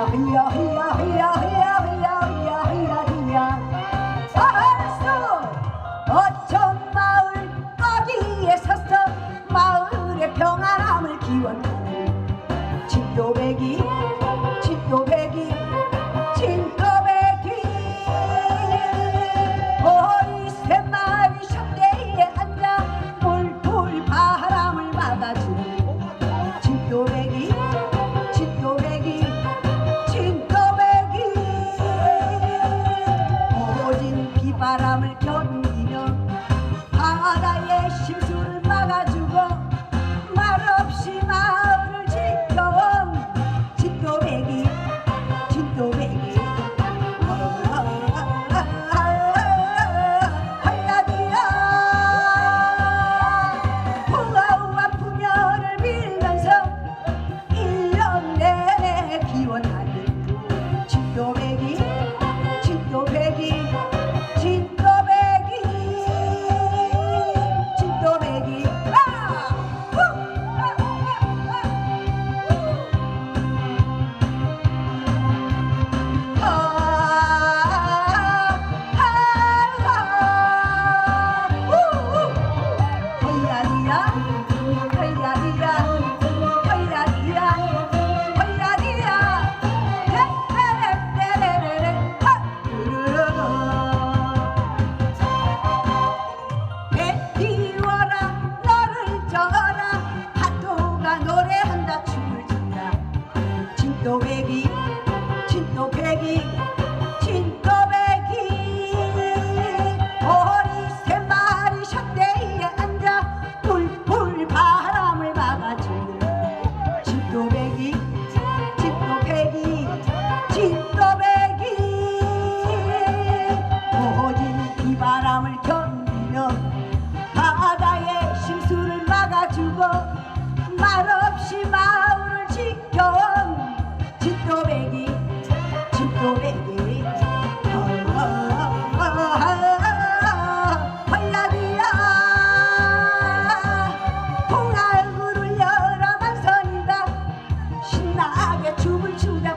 흘려 흘려 흘려 마을 거기에 섰어 마을의 평안함을 기원하는 진도백이 진도백이 the way 매기 집도 매기 헐라비야 동아구를 열어 방선이다 신나게 춤을 추다